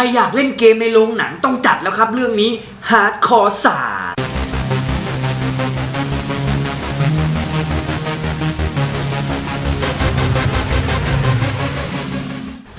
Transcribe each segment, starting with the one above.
รอยากเล่นเกมในโรงหนังต้องจัดแล้วครับเรื่องนี้ฮาร์ดคอร์สา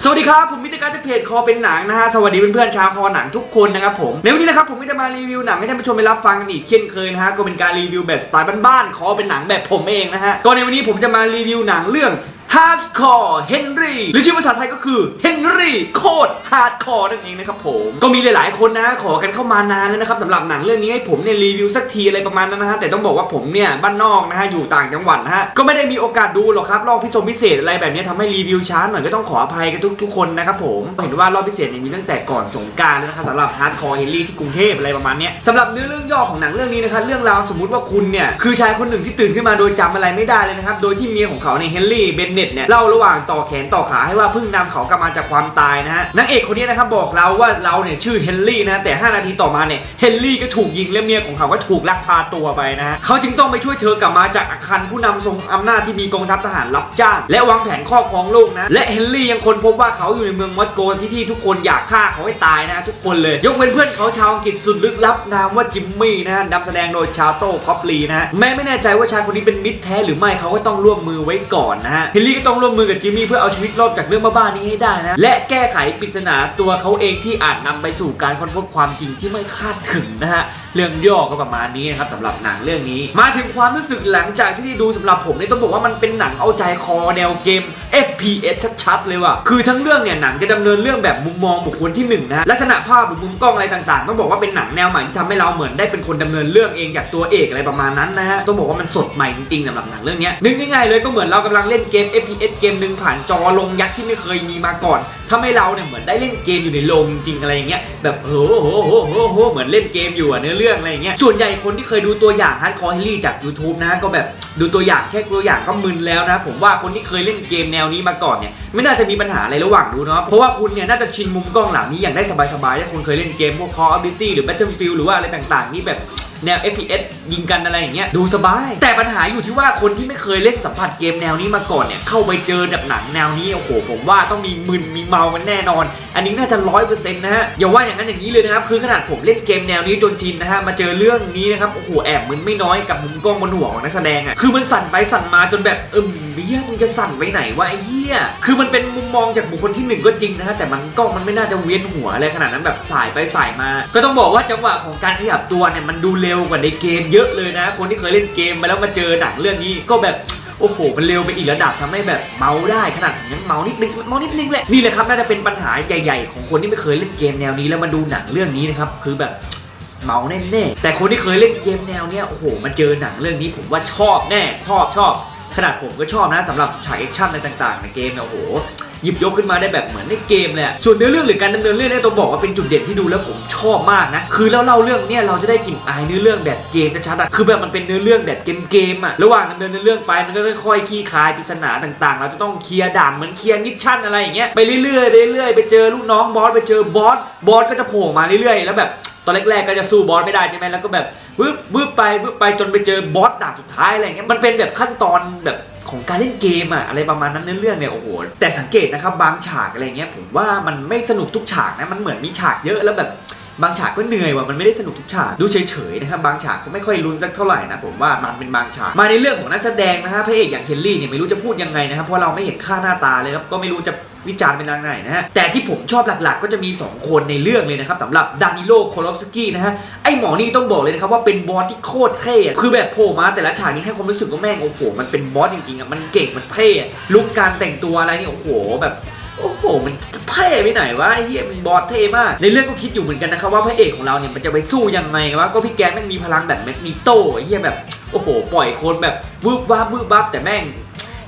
สวัสดีครับ ผมมิตรการจากเพจคอเป็นหนังนะฮะ สวัสดีเพื่อนๆชาวคอหนังทุกคนนะครับผม ในวันนี้นะครับผมก็จะมารีวิวหนังให้ท่านผู้ชมไปรับฟังกันอีกเช่นเคยนะฮะ ก็เป็นการรีวิวแบบสไตล์บ้านๆคอเป็นหนังแบบผมเองนะฮะ ก็ในวันนี้ผมจะมารีวิวหนังเรื่อง Hardcore Henry หรือชื่อภาษาไทยก็คือ Henry โคตร Hardcore นั่นเองนะครับผมก็มีหลาย ๆ คนนะ ขอกันเข้ามานานแล้วนะครับสำหรับหนังเรื่องนี้ให้ผมเนี่ยรีวิวสักทีอะไรประมาณนั้นนะฮะแต่ต้องบอกว่าผมเนี่ยบ้านนอกนะฮะอยู่ต่างจังหวัดนะฮะก็ไม่ได้มีโอกาสดูหรอกครับรอบพิเศษพิเศษอะไรแบบนี้ทำให้รีวิวช้าหน่อยก็ต้องขออภัยกันทุกทุก ๆ คนนะครับผมเห็นว่ารอบพิเศษเนี่ยมีตั้งแต่ก่อนสงการแล้วนะครับสำหรับ Hardcore Henry ที่กรุงเทพอะไรประมาณนี้สำหรับเนื้อเรื่องย่อของหนังเรื่องนี้นะครับเรื่องราวสมมุติว่าคุณเนี่ยคือชายคนหนึ่งที่ตื่นขึ้นมาโดยจำอะไรไม่ได้เลยนะครับโดยที่เมียของเขาในยเฮนรี่เบนเน็ตเนี่ยเล่าระหว่างต่อแขนต่อขาให้ว่าเพิ่งนำเขากลับมาจากความตายนะฮะนางเอกคนนี้นะครับบอกเราว่าเราเนี่ยชื่อเฮนรี่นะแต่ 5 นาทีต่อมาเนี่ยเฮนรี่ก็ถูกยิงและเมียของเขาก็ถูกลักพาตัวไปนะฮะเขาจึงต้องไปช่วยเธอกลับมาจากอาคารผู้นำทรงอำนาจที่มีกองทัพทหารรับจ้าง และวางแผนครอบครองโลกนะและเฮนรี่ยังคนพบว่าเขาอยู่ในเมืองมอสโกที่ที่ทุกคนอยากฆ่าเขาให้ตายนะทุกคนเลย ยกเว้นเพื่อนเขาชาวอังกฤษสุดลึกลับนามว่าจิมมี่นะฮะนำแสดงโดยชาโต้คอปลีนะฮะแม้ไม่แน่ใจว่าชายคนนี้เป็นมิตรแท้หรือไม่เขาก็ต้องร่วมมือไว้ก่อนนะฮะเฮนี่ก็ต้องร่วมมือกับจิมมี่เพื่อเอาชีวิตรอดจากเรื่องบ้าๆนี้ให้ได้นะ และแก้ไขปริศนาตัวเขาเองที่อาจนำไปสู่การค้นพบความจริงที่ไม่คาดถึงนะฮะเรื่องย่อก็ประมาณนี้นะครับสำหรับหนังเรื่องนี้ มาถึงความรู้สึกหลังจากที่ได้ดูสำหรับผมเนี่ยต้องบอกว่ามันเป็นหนังเอาใจคอแนวเกม FPS ชัดๆเลยว่ะคือทั้งเรื่องเนี่ยหนังจะดำเนินเรื่องแบบมุมมองบุคคลที่หนึ่งนะลักษณะภาพหรือมุมกล้องอะไรต่างๆ ต้องบอกว่าเป็นหนังแนวใหม่ที่ทำให้เราเหมือนได้เป็นคนดำเนินเรื่องเองจากตัวเอกอะไรประมาณนั้นนะฮะต้องบอกว่ามันสดใหม่จริงๆสำหรับหนังเรื่องนี้นึกง่ายๆเลยก็เหมือนเรากำลังเล่นเกม FPS เกมหนึ่งผ่านจอลงยักษ์ที่ไม่เคยมีมาก่อนทำให้เราเนี่ยเหมือนได้เล่นเกมอยู่ในโรงจริงๆอะไรอย่างเงี้ยแบบโอ้โหโหโหโหเหมือนเล่นเกมอยู่อะเนื้อเรื่องอะไรอย่างเงี้ย ส่วนใหญ่คนที่เคยดูตัวอย่างฮาร์ดคอร์เฮลี่จาก YouTube นะก็แบบดูตัวอย่างแค่ตัวอย่างก็มึนแล้วนะ ผมว่าคนที่เคยเล่นเกมแนวนี้มาก่อนเนี่ยไม่น่าจะมีปัญหาอะไรระหว่างดูเนาะเพราะว่าคุณเนี่ยน่าจะชินมุมกล้องหลังนี้อย่างได้สบายๆถ้าคุณเคยเล่นเกมพวก Call of Duty หรือ Battlefield หรือว่าอะไรต่างๆนี่แบบ แนว FPS ยิงกันอะไรอย่างเงี้ยดูสบาย แต่ปัญหาอยู่ที่ว่าคนที่ไม่เคยเล่นสัมผัสเกมแนวนี้มาก่อนเนี่ยเข้าไปเจอแบบหนังแนวนี้โอ้โหผมว่าต้องมีมึนมีเมากันแน่นอน อันนี้น่าจะร้อยเปอร์เซ็นต์นะฮะอย่าว่าอย่างนั้นอย่างนี้เลยนะครับคือขนาดผมเล่นเกมแนวนี้จนชินนะฮะมาเจอเรื่องนี้นะครับโอ้โหแอบมึนไม่น้อยกับมุมกล้องบนหัวของนักแสดงอะคือมันสั่นไปสั่นมาจนแบบเอิ่มเฮียมึงจะสั่นไปไหนวะไอ้เหี้ยคือมันเป็นมุมมองจากบุคคลที่หนึ่งก็จริงนะฮะแต่มันกล้องมันไม่น่าจะเวียนหัวอะไรขนาดนั้นแบบสายไปสายมา ก็ต้องบอกว่าจังหวะของการขยับตัวเนี่ยมันดูเร็วกว่าในเกมเยอะเลยนะ คนที่เคยเล่นเกมมาแล้วมาเจอหนังเรื่องนี้ก็แบบโอ้โห มันเร็วไปอีกระดับทำให้แบบเมาได้ขนาดยังเมานิดนึงเมานิดนึงแหละนี่แหละครับน่าจะเป็นปัญหาใหญ่ ๆ ของคนที่ไม่เคยเล่นเกมแนวนี้แล้วมาดูหนังเรื่องนี้นะครับคือแบบเมาแน่ๆแต่คนที่เคยเล่นเกมแนวเนี้ยโอ้โหมาเจอหนังเรื่องนี้ผมว่าชอบแน่ชอบชอบขนาดผมก็ชอบนะสำหรับฉากแอคชั่นอะไรต่าง ๆ ในเกมเนี่ยโอ้โห หยิบยกขึ้นมาได้แบบเหมือนในเกมเลยอะส่วนเนื้อเรื่องหรือการดำเนินเรื่องเนี่ยต้องบอกว่าเป็นจุดเด่นที่ดูแล้วผมชอบมากนะคือแล้วเล่าเรื่องเนี่ยเราจะได้กลิ่นอายเนื้อเรื่องแบบเกมชัดๆคือแบบมันเป็นเนื้อเรื่องแบบเกมเกมๆอะระหว่างดำเนินเนื้อเรื่องไปมันก็ค่อยๆคลี่คลายปริศนาต่างๆ เราจะต้องเคลียร์ด่านเหมือนเคลียร์มิชชั่นอะไรอย่างเงี้ยไปเรื่อยๆไปเรื่อยๆไปเจอลูกน้องบอสไปเจอบอสบอสก็จะโผล่มาเรื่อยๆ แล้วแบบตอนแรกๆก็จะสู้บอสไม่ได้ใช่ไหมแล้วก็แบบวืบวืบไปวืบไปจนไปเจอบอสด่านสุดท้ายอะไรเงี้ยมันเป็นแบบขั้นตอนแบบของการเล่นเกมอะอะไรประมาณนั้นในเรื่องเนี่ยโอ้โหแต่สังเกตนะครับบางฉากอะไรเงี้ยผมว่ามันไม่สนุกทุกฉากนะมันเหมือนมีฉากเยอะแล้วแบบบางฉากก็เหนื่อยว่ะมันไม่ได้สนุกทุกฉากดูเฉยๆนะครับบางฉากก็ไม่ค่อยลุ้นสักเท่าไหร่นะผมว่ามันเป็นบางฉากมาในเรื่องของนักแสดงนะฮะพระเอกอย่างเฮนรี่เนี่ยไม่รู้จะพูดยังไงนะครับเพราะเราไม่เห็นค่าหน้าตาเลยครับก็ไม่รู้จะ วิจารณ์เป็นทางไหนนะฮะ แต่ที่ผมชอบหลักๆ ก็จะมี 2 คนในเรื่องเลยนะครับสำหรับดานิโลโคลอฟสกี้นะฮะ ไอหมอนี่ต้องบอกเลยนะครับว่าเป็นบอสที่โคตรเท่คือแบบโผล่มาแต่ละฉากนี้ให้ความรู้สึกว่าแม่งโอ้โห มันเป็นบอสจริงๆอะมันเก่งมันเท่ลุคการแต่งตัวอะไรนี่โอ้โหแบบโอ้โห มันเท่ไปไหนวะไอ้เหี้ยมันบอสเท่มาก ในเรื่องก็คิดอยู่เหมือนกันนะครับว่าพระเอกของเราเนี่ยมันจะไปสู้ยังไงวะ ก็พี่แกแม่งมีพลังแบบแมกนีโตไอ้เหี้ยแบบ โอ้โห ปล่อยคนแบบวืบวับวืบวับแต่แม่ง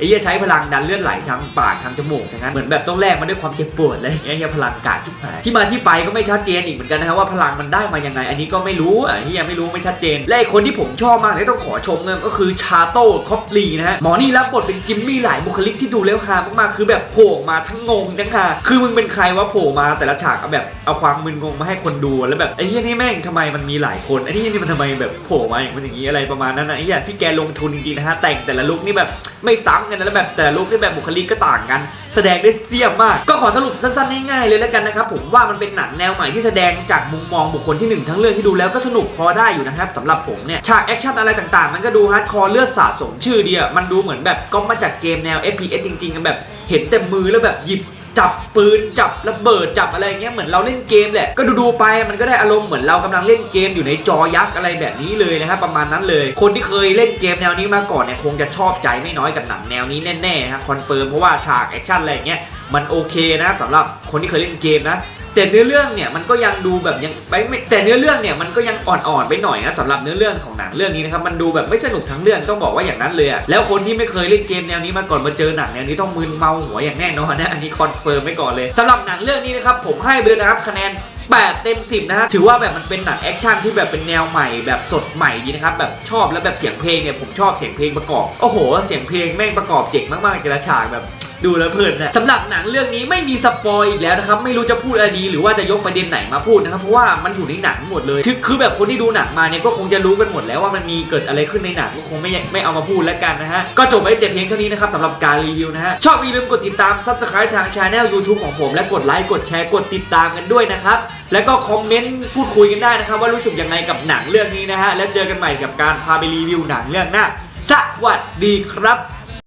ไอ้เหี้ยใช้พลังดันเลือดไหลทางปากทางจมูกฉะนั้นเหมือนแบบต้องแลกมาด้วยความเจ็บปวดเลยไอ้เหี้ยพลังกาดที่ผายที่มาที่ไปก็ไม่ชัดเจนอีกเหมือนกันนะครับว่าพลังมันได้มายังไง อันนี้ก็ไม่รู้อะไอ้เหี้ยไม่รู้ไม่ชัดเจน และไอ้คนที่ผมชอบมากที่ต้องขอชมเนี่ยก็คือชาโต้คอปลีนะฮะหมอนี่รับบทเป็นจิมมี่หลายบุคลิกที่ดูแล้วฮามากๆคือแบบโผล่มาทั้งงงทั้งฮาคือมึงเป็นใครวะโผล่มาแต่ละฉากเอาแบบเอาความมึนงงมาให้คนดูแล้วแบบไอ้เหี้ยนี่แม่งทำไมมันมีหลายคนไอ้เหี้ยนี่มันทำไมแบบโผล่มาอย่างนอย่างนี้อะไรประมาณนั้นนะไอ้เหี้ยพี่แกลงทุนจริงๆนะฮะแต่งแต่ละลุคนี่แบบไม่ซ้ำกันนะแล้วแบบแต่ละลุคที่แบบบุคลิกก็ต่างกัน แสดงได้เสี้ยมมาก ก็ขอสรุปสั้นๆง่ายๆเลยแล้วกันนะครับผมว่ามันเป็นหนังแนวใหม่ที่แสดงจากมุมมองบุคคลที่หนึ่งทั้งเรื่องที่ดูแล้วก็สนุกพอได้อยู่นะครับสำหรับผมเนี่ยฉากแอคชั่นอะไรต่างๆ มันก็ดูฮาร์ดคอร์เลือดสาดสมชื่อเดียมันดูเหมือนแบบก็มาจากเกมแนว FPS จริงๆกันแบบเห็นแต่มือแล้วแบบหยิบ จับปืนจับระเบิดจับอะไรเงี้ยเหมือนเราเล่นเกมแหละก็ดูๆไปมันก็ได้อารมณ์เหมือนเรากำลังเล่นเกมอยู่ในจอยักษ์อะไรแบบนี้เลยนะครับประมาณนั้นเลย คนที่เคยเล่นเกมแนวนี้มาก่อนเนี่ยคงจะชอบใจไม่น้อยกับหนังแนวนี้แน่ๆนะครับคอนเฟิร์มเพราะว่าฉากแอคชั่นอะไรเงี้ยมันโอเคนะครับสำหรับคนที่เคยเล่นเกมนะ แต่เนื้อเรื่องเนี่ยมันก็ยังดูแบบยังไปไม่แต่เนื้อเรื่องเนี่ยมันก็ยังอ่อนๆไปหน่อยนะสำหรับเนื้อเรื่องของหนังเรื่องนี้นะครับมันดูแบบไม่สนุกทั้งเรื่องต้องบอกว่าอย่างนั้นเลยอะแล้วคนที่ไม่เคยเล่นเกมแนวนี้มาก่อนมาเจอหนังแนวนี้ต้องมึนเมาหัวอย่างแน่นอนนะอันนี้คอนเฟิร์มไว้ก่อนเลยสำหรับหนังเรื่องนี้นะครับผมให้ไปเลยนะครับคะแนน8เต็ม 10 นะฮะ ถือว่าแบบมันเป็นหนังแอคชั่นที่แบบเป็นแนวใหม่แบบสดใหม่ดีนะครับ แบบชอบแล้วแบบเสียงเพลงเนี่ย ผมชอบเสียงเพลงประกอบ โอ้โห เสียงเพลงแม่งประกอบเจ๋งมากๆแต่ละฉากแบบ ดูแล้วเพลินนะสำหรับหนังเรื่องนี้ไม่มีสปอยอีกแล้วนะครับไม่รู้จะพูดอะไรดีหรือว่าจะยกประเด็นไหนมาพูดนะครับเพราะว่ามันอยู่ในหนังหมดเลยคือคือแบบคนที่ดูหนังมาเนี่ยก็คงจะรู้กันหมดแล้วว่ามันมีเกิดอะไรขึ้นในหนังก็คงไม่ไม่เอามาพูดแล้วกันนะฮะก็จบไปแต่เพียงเท่านี้นะครับสำหรับการรีวิวนะฮะชอบอย่าลืมกดติดตาม subscribe ทางช anel YouTube ของผม และกดไลค์กดแชร์กดติดตามกันด้วยนะครับแล้วก็คอมเมนต์พูดคุยกันได้นะครับว่ารู้สึกยังไงกับหนังเรื่องนี้นะฮะแล้วเจอกันใหม่กับการพาไปรีวิวหนังเรื่องหน้าสวัสดีครับ